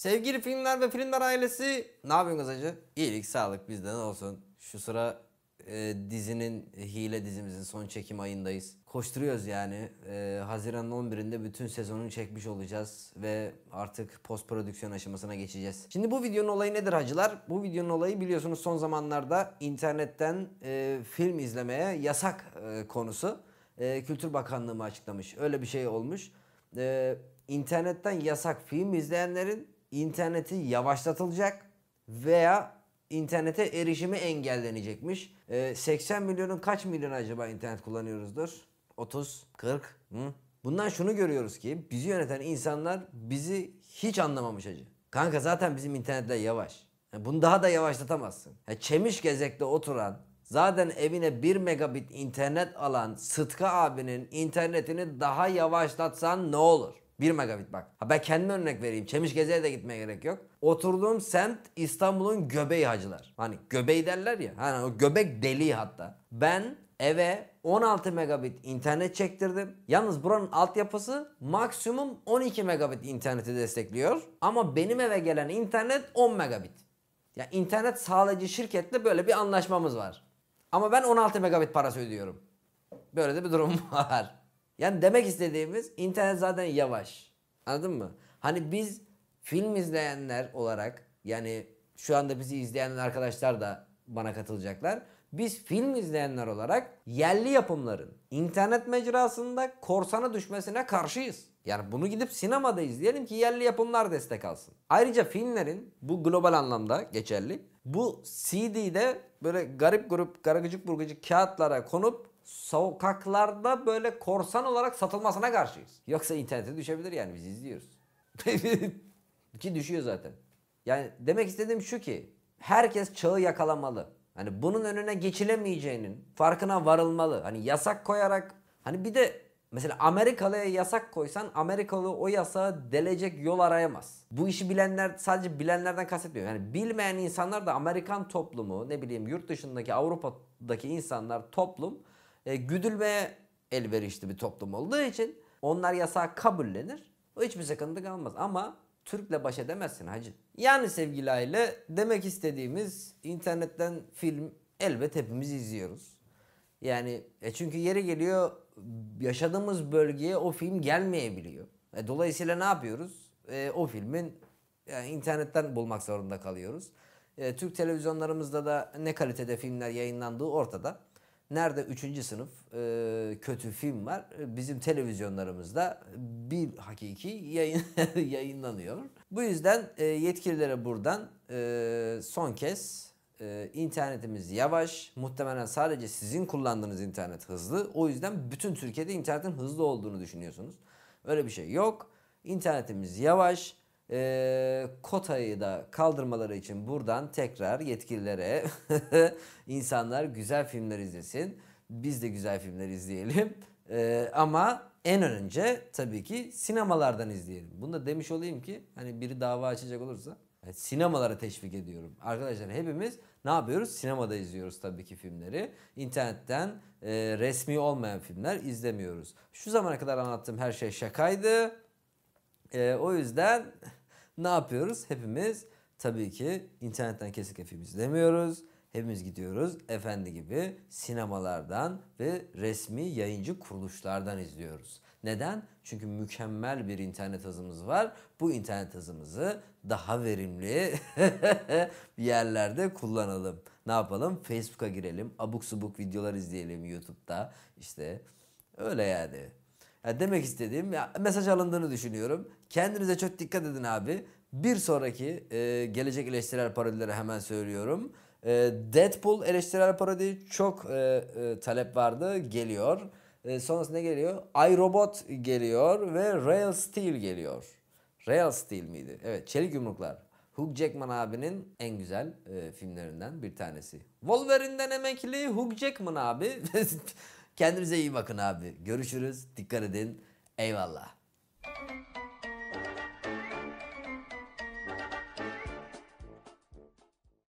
Sevgili filmler ve filmler ailesi ne yapıyorsunuz hacı? İyilik, sağlık bizden olsun. Şu sıra e, dizinin, Hile dizimizin son çekim ayındayız. Koşturuyoruz yani. E, Haziran'ın 11'inde bütün sezonunu çekmiş olacağız ve artık post prodüksiyon aşamasına geçeceğiz. Şimdi bu videonun olayı nedir hacılar? Bu videonun olayı biliyorsunuz son zamanlarda internetten e, film izlemeye yasak e, konusu. E, Kültür Bakanlığı mı açıklamış? Öyle bir şey olmuş. E, internetten yasak film izleyenlerin interneti yavaşlatılacak veya internete erişimi engellenecekmiş. Ee, 80 milyonun kaç milyon acaba internet kullanıyoruzdur? 30, 40. Hı? Bundan şunu görüyoruz ki bizi yöneten insanlar bizi hiç anlamamış acı. Kanka zaten bizim internetler yavaş. Yani bunu daha da yavaşlatamazsın. Ya Çemiş gezekte oturan zaten evine 1 megabit internet alan Sıtkı abinin internetini daha yavaşlatsan ne olur? 1 megabit bak. Ha ben kendime örnek vereyim. Çemiş Geze'ye de gitmeye gerek yok. Oturduğum semt İstanbul'un göbeği hacılar. Hani göbeği derler ya. Hani o göbek deliği hatta. Ben eve 16 megabit internet çektirdim. Yalnız buranın altyapısı maksimum 12 megabit interneti destekliyor. Ama benim eve gelen internet 10 megabit. Ya internet sağlayıcı şirketle böyle bir anlaşmamız var. Ama ben 16 megabit parası ödüyorum. Böyle de bir durum var. Yani demek istediğimiz internet zaten yavaş. Anladın mı? Hani biz film izleyenler olarak yani şu anda bizi izleyen arkadaşlar da bana katılacaklar. Biz film izleyenler olarak yerli yapımların internet mecrasında korsana düşmesine karşıyız. Yani bunu gidip sinemada izleyelim ki yerli yapımlar destek alsın. Ayrıca filmlerin bu global anlamda geçerli. Bu CD'de böyle garip grup garagıcık burgucuk kağıtlara konup sokaklarda böyle korsan olarak satılmasına karşıyız. Yoksa internete düşebilir yani biz izliyoruz. ki düşüyor zaten. Yani demek istediğim şu ki herkes çağı yakalamalı. Hani bunun önüne geçilemeyeceğinin farkına varılmalı. Hani yasak koyarak hani bir de mesela Amerikalı'ya yasak koysan Amerikalı o yasağı delecek yol arayamaz. Bu işi bilenler sadece bilenlerden kastetmiyorum. Yani bilmeyen insanlar da Amerikan toplumu ne bileyim yurt dışındaki Avrupa'daki insanlar toplum e, güdülmeye elverişli bir toplum olduğu için onlar yasağı kabullenir. O hiçbir sıkıntı kalmaz ama Türk'le baş edemezsin hacı. Yani sevgili aile demek istediğimiz internetten film elbet hepimiz izliyoruz. Yani e çünkü yeri geliyor yaşadığımız bölgeye o film gelmeyebiliyor. E, dolayısıyla ne yapıyoruz? E, o filmin yani internetten bulmak zorunda kalıyoruz. E, Türk televizyonlarımızda da ne kalitede filmler yayınlandığı ortada. Nerede 3. sınıf e, kötü film var bizim televizyonlarımızda bir hakiki yayın, yayınlanıyor. Bu yüzden e, yetkililere buradan e, son kez e, internetimiz yavaş. Muhtemelen sadece sizin kullandığınız internet hızlı. O yüzden bütün Türkiye'de internetin hızlı olduğunu düşünüyorsunuz. Öyle bir şey yok. İnternetimiz yavaş. E, kotayı da kaldırmaları için buradan tekrar yetkililere insanlar güzel filmler izlesin. Biz de güzel filmler izleyelim. E, ama en önce tabii ki sinemalardan izleyelim. Bunu da demiş olayım ki hani biri dava açacak olursa sinemalara teşvik ediyorum. Arkadaşlar hepimiz ne yapıyoruz? Sinemada izliyoruz tabii ki filmleri. İnternetten e, resmi olmayan filmler izlemiyoruz. Şu zamana kadar anlattığım her şey şakaydı. E, o yüzden ne yapıyoruz? Hepimiz tabii ki internetten kesinlikle film izlemiyoruz. Hepimiz gidiyoruz efendi gibi sinemalardan ve resmi yayıncı kuruluşlardan izliyoruz. Neden? Çünkü mükemmel bir internet hızımız var. Bu internet hızımızı daha verimli bir yerlerde kullanalım. Ne yapalım? Facebook'a girelim. Abuk subuk videolar izleyelim YouTube'da. İşte öyle yani. Ya demek istediğim ya mesaj alındığını düşünüyorum. Kendinize çok dikkat edin abi. Bir sonraki e, gelecek eleştirel parodileri hemen söylüyorum. E, Deadpool eleştirel parodi çok e, e, talep vardı. Geliyor. E, sonrasında geliyor? iRobot geliyor ve Real Steel geliyor. Real Steel miydi? Evet Çelik Yumruklar. Hugh Jackman abinin en güzel e, filmlerinden bir tanesi. Wolverine'den emekli Hugh Jackman abi. Kendinize iyi bakın abi. Görüşürüz. Dikkat edin. Eyvallah.